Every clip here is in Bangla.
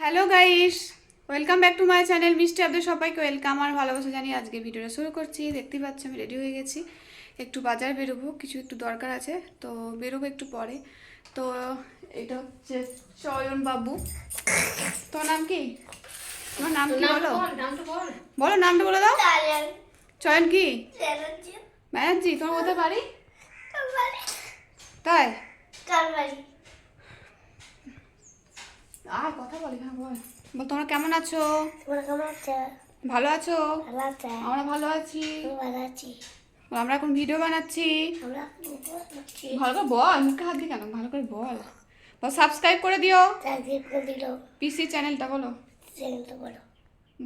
Hello guys welcome back to my channel মিষ্টি আপনাদের সবাইকে ওয়েলকাম আর ভালোবাসা জানি আজকে ভিডিওটা শুরু করছি। দেখতেই পাচ্ছি আমি রেডি হয়ে গেছি। একটু বাজার বেরোবো কিছু একটু দরকার আছে তো বেরোবো একটু পরে। তো এটা হচ্ছে চয়ন বাবু। তোর নাম কি? তোমার নাম কি বলো? বলো নামটা বলে। দাও। চয়ন কি? ব্যানার্জি তোমার কোথায় বাড়ি তাই? আর কথা বলি হ্যাঁ বল। বল তোমরা কেমন আছো? ভালো আছো? আমরা ভালো আছি। আমরা এখন ভিডিও বানাচ্ছি। ভালো করে বল মুখে হাত দি কেন? ভালো করে বল। বল সাবস্ক্রাইব করে দিও। পিসি চ্যানেলটা বলো।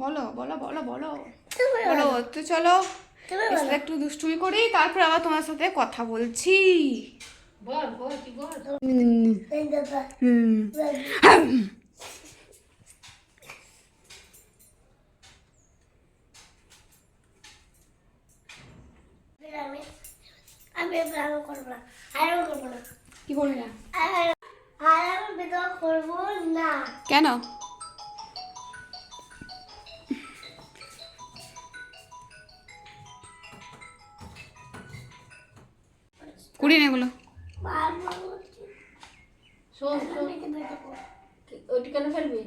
বলো। বলো বলো বলো বলো। তো চলো। একটু দুষ্টুমি করি তারপর আবার তোমার সাথে কথা বলছি। বল বল কি বল হুম আমি প্ল্যান করব না আরও করব না কি বলবি না আর আর আমি বিদ্রোহ করব না কেন? কুড়ি না এগুলো। বারবার বলছি শোন শোন। করব কি- ওইটি কেন ফেলবি?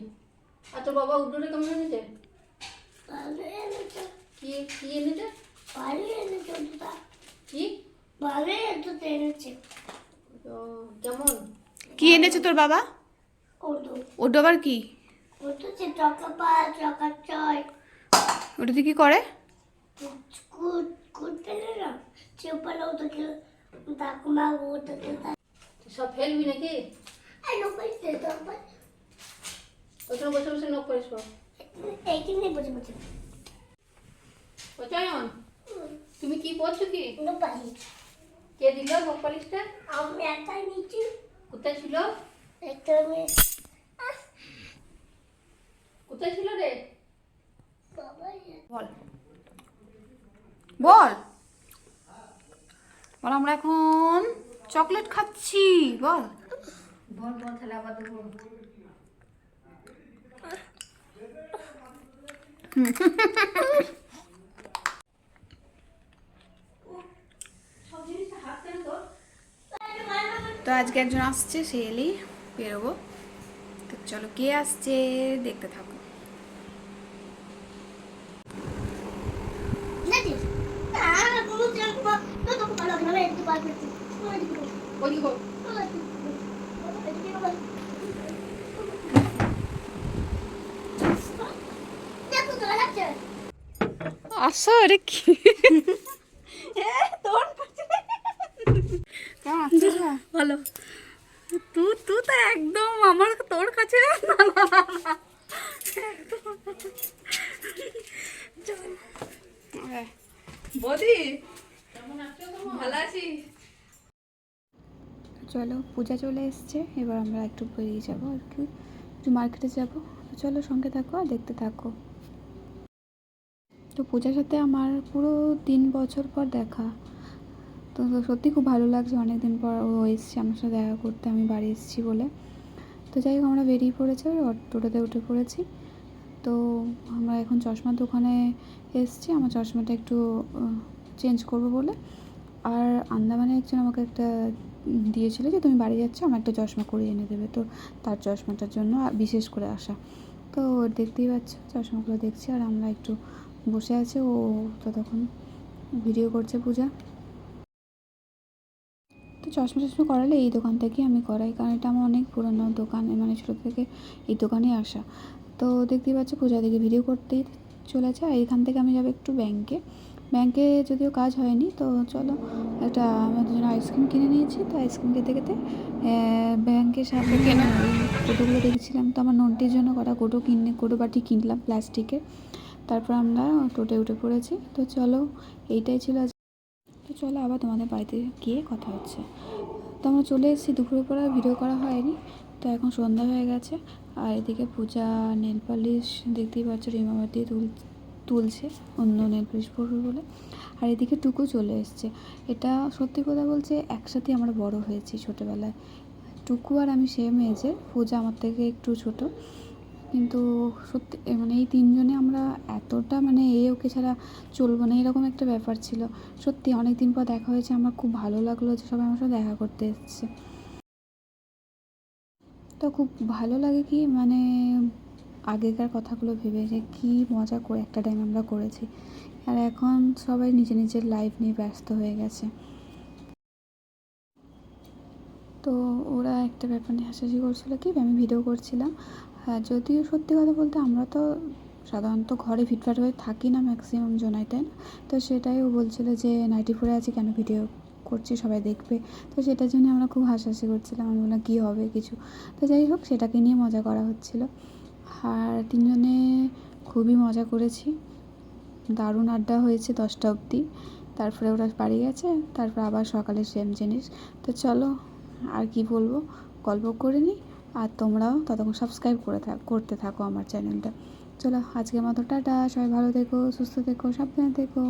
আর তোর বাবা উড্ডোরে কেমন এনেছে? কি কি এনেছে? ভালো এনেছো দুটা কি? ভালো এনেছো এনেছে। ও, কেমন? কি এনেছে তোর বাবা? ওটু ওটা আবার কি? ওটু ওটাতে কি করে? সব ফেলবি নাকি? ওখানে বসে বসে নক করিস এইখানে বসে বসে? ও চয়ন তুমি কি করছ কি? নো পাই কে দিল নক পালিশটা? আমি একাই নিচ্ছি। কোথায় ছিল? একটা আমি কোথায় ছিল রে? বাবা বল। বল। বল আমরা এখন চকলেট খাচ্ছি। বল। বল বল তাহলে আবার দেবো তো আজকে একজন আসছে সে এলেই বেরোবো তো চলো কে আসছে দেখতে থাকো আর কোনো জায়গা বা তো তো ভালো ভালো একটু বার করতে ওই দিকে ওই কি কর ওই দিকে দেখো তো লাগছে আসো রে কি? ভালো। তুই তুই তো একদম আমার তোর কাছে। না না না না। বৌদি ভালো আছিস? চলো পূজা চলে এসছে। এবার আমরা একটু বেরিয়ে যাব আর কি। একটু মার্কেটে যাব। চলো সঙ্গে থাকো আর দেখতে থাকো। তো পূজার সাথে আমার পুরো তিন বছর পর দেখা। তো সত্যি খুব ভালো লাগছে অনেক দিন পর ও এসছে আমার সাথে দেখা করতে, আমি বাড়ি এসেছি বলে। তো যাই হোক, আমরা বেরিয়ে পড়েছি টোটোতে উঠে পড়েছি। তো আমরা এখন চশমার দোকানে এসেছি, আমার চশমাটা একটু চেঞ্জ করব বলে। আর আন্দামানে একজন আমাকে একটা দিয়েছিল যে, তুমি বাড়ি যাচ্ছ আমার একটা চশমা করিয়ে এনে দেবে। তো তার চশমাটার জন্য বিশেষ করে আসা। তো দেখতেই পাচ্ছ, চশমাগুলো দেখছি, আর আমরা একটু বসে আছে ও ততক্ষণ ভিডিও করছে পূজা। তো চশমা টশমা করালে এই দোকান থেকেই আমি করাই কারণ এটা আমার অনেক পুরনো দোকান মানে ছোটো থেকে এই দোকানে আসা। তো দেখতেই পাচ্ছ পূজা দিকে ভিডিও করতেই চলেছে আর এখান থেকে আমি যাব একটু ব্যাংকে ব্যাংকে যদিও কাজ হয়নি তো চলো একটা আমাদের জন্য আইসক্রিম কিনে নিয়েছি। তো আইসক্রিম খেতে খেতে ব্যাংকের সাথে কেনা কোটোগুলো দেখছিলাম তো আমার নন্টির জন্য কটা কোটো কিনে কোটো বাটি কিনলাম প্লাস্টিকের তারপর আমরা টোটে উঠে পড়েছি। তো চলো, এইটাই ছিল আজ তো চলো আবার তোমাদের বাড়িতে গিয়ে কথা হচ্ছে। তো আমরা চলে এসেছি দুপুরের পরে ভিডিও করা হয়নি। তো এখন সন্ধ্যা হয়ে গেছে। আর এদিকে পূজা নেল পালিশ দেখতেই পাচ্ছ রিমাবাতি তুল তুলছে, অন্য নেল পলিশ বলে। আর এদিকে টুকু চলে এসছে। এটা সত্যি কথা বলছে একসাথে আমরা বড় হয়েছি ছোটোবেলায়। টুকু আর আমি সেম এজে পূজা আমার থেকে একটু ছোট। কিন্তু সত্যি মানে এই তিনজনে আমরা এতটা মানে এ ওকে ছাড়া চলবো না, এরকম একটা ব্যাপার ছিল। সত্যি অনেক দিন পর দেখা হয়েছে, আমার খুব ভালো লাগল যে সবাই আমার সাথে দেখা করতে এসছে। তো খুব ভালো লাগে কি মানে আগেকার কথাগুলো ভেবে যে কী মজা করে একটা টাইম আমরা করেছি। আর এখন সবাই নিজের নিজের লাইফ নিয়ে ব্যস্ত হয়ে গেছে। তো ওরা একটা ব্যাপার নিয়ে হাসাহাসি করছিল কি, আমি ভিডিও করছিলাম। হ্যাঁ যদিও সত্যি কথা বলতে আমরা তো সাধারণত ঘরে ফিটফাট হয়ে থাকি না ম্যাক্সিমাম জনাই তাই না তো সেটাই ও বলছিলো যে নাইটি পরে আছি কেন? ভিডিও করছি, সবাই দেখবে। তো সেটার জন্য আমরা খুব হাসাহাসি করছিলাম। আমি বললাম, কী হবে কিছু? তো যাই হোক, সেটাকে নিয়ে মজা করা হচ্ছিল। আর তিনজনে খুবই মজা করেছি। দারুণ আড্ডা হয়েছে দশটা অবধি। তারপরে ওরা বাড়ি গেছে, তারপর আবার সকালে সেম জিনিস। তো চলো, আর কি বলব? গল্প করে নিই। আর তোমরাও ততক্ষণ সাবস্ক্রাইব করে থাক করতে থাকো আমার চ্যানেলটা চলো আজকের মতো টাটা, সবাই ভালো থেকো, সুস্থ থেকো, সাবধানে থেকো।